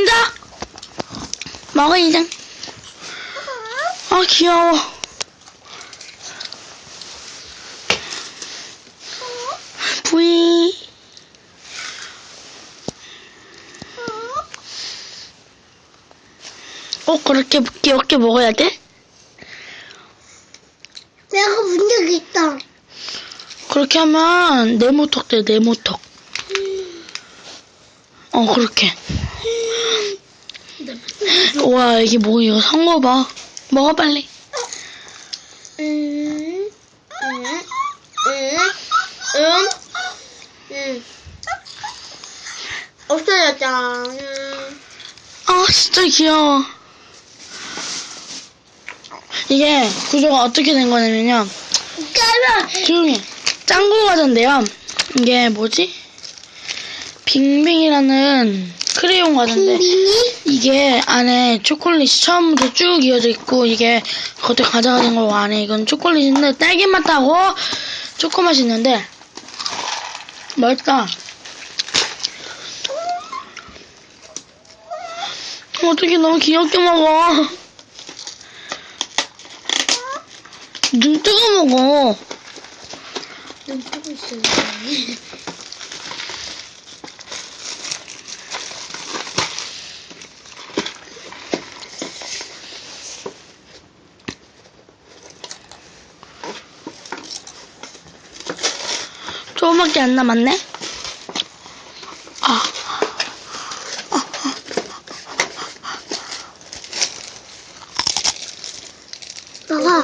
진짜? 먹어, 이제. 아, 귀여워. 부이. 꼭 그렇게 귀엽게 먹어야 돼? 내가 본 적 있다. 그렇게 하면 네모턱 돼, 네모턱. 어, 그렇게. 와, 이게 뭐, 이거 상어 봐. 먹어, 빨리. 음, 음, 음, 음, 음. 없어졌다. 음. 아, 진짜 귀여워. 이게 구조가 어떻게 된 거냐면요. 조용히. 해. 짱구 과자인데요. 이게 뭐지? 빙빙이라는 크레용 과자인데. 이게 안에 초콜릿이 처음부터 쭉 이어져 있고 이게 겉에 과자가 된 거고 안에 이건 초콜릿인데 딸기 맛하고 초코 맛이 있는데 맛있다. 어떻게 너무 귀엽게 먹어? 눈 뜨고 먹어. 눈 뜨고 있어 하나밖에 안 남았네? 아. 아, 아. 나가. 아,